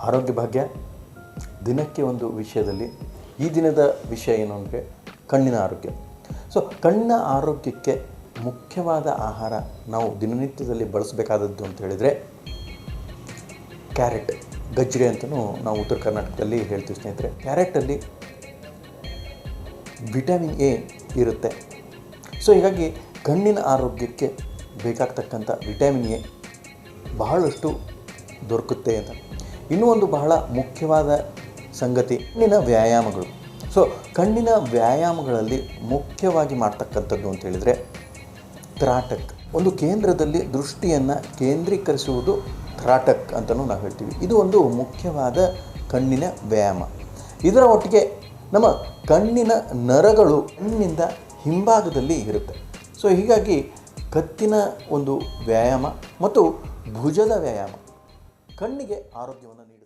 ಆರೋಗ್ಯ ಭಾಗ್ಯ, ದಿನಕ್ಕೆ ಒಂದು ವಿಷಯದಲ್ಲಿ, ಈ ದಿನದ ವಿಷಯ ಏನು ಅಂದರೆ ಕಣ್ಣಿನ ಆರೋಗ್ಯ. ಸೊ ಕಣ್ಣಿನ ಆರೋಗ್ಯಕ್ಕೆ ಮುಖ್ಯವಾದ ಆಹಾರ ನಾವು ದಿನನಿತ್ಯದಲ್ಲಿ ಬಳಸಬೇಕಾದದ್ದು ಅಂತ ಹೇಳಿದರೆ ಕ್ಯಾರೆಟ್ ಗಜ್ಜರಿ ಅಂತಲೂ ನಾವು ಉತ್ತರ ಕರ್ನಾಟಕದಲ್ಲಿ ಹೇಳ್ತೀವಿ ಸ್ನೇಹಿತರೆ. ಕ್ಯಾರೆಟಲ್ಲಿ ವಿಟಮಿನ್ ಎ ಇರುತ್ತೆ. ಸೊ ಹೀಗಾಗಿ ಕಣ್ಣಿನ ಆರೋಗ್ಯಕ್ಕೆ ಬೇಕಾಗ್ತಕ್ಕಂಥ ವಿಟಮಿನ್ ಎ ಬಹಳಷ್ಟು ದೊರಕುತ್ತೆ ಅಂತ. ಇನ್ನೂ ಒಂದು ಬಹಳ ಮುಖ್ಯವಾದ ಸಂಗತಿ ಕಣ್ಣಿನ ವ್ಯಾಯಾಮಗಳು. ಸೊ ಕಣ್ಣಿನ ವ್ಯಾಯಾಮಗಳಲ್ಲಿ ಮುಖ್ಯವಾಗಿ ಮಾಡ್ತಕ್ಕಂಥದ್ದು ಅಂತ ಹೇಳಿದರೆ ತ್ರಾಟಕ್ ಒಂದು ಕೇಂದ್ರದಲ್ಲಿ ದೃಷ್ಟಿಯನ್ನು ಕೇಂದ್ರೀಕರಿಸುವುದು ತ್ರಾಟಕ್ ಅಂತಲೂ ನಾವು ಹೇಳ್ತೀವಿ. ಇದು ಒಂದು ಮುಖ್ಯವಾದ ಕಣ್ಣಿನ ವ್ಯಾಯಾಮ. ಇದರ ಒಟ್ಟಿಗೆ ನಮ್ಮ ಕಣ್ಣಿನ ನರಗಳು ಕಣ್ಣಿನಿಂದ ಹಿಂಭಾಗದಲ್ಲಿ ಇರುತ್ತೆ. ಸೊ ಹೀಗಾಗಿ ಕತ್ತಿನ ಒಂದು ವ್ಯಾಯಾಮ ಮತ್ತು ಭುಜದ ವ್ಯಾಯಾಮ. ಕಣ್ಣಿಗೆ ಆರೋಗ್ಯವನ್ನು ನೀಡುತ್ತೆ.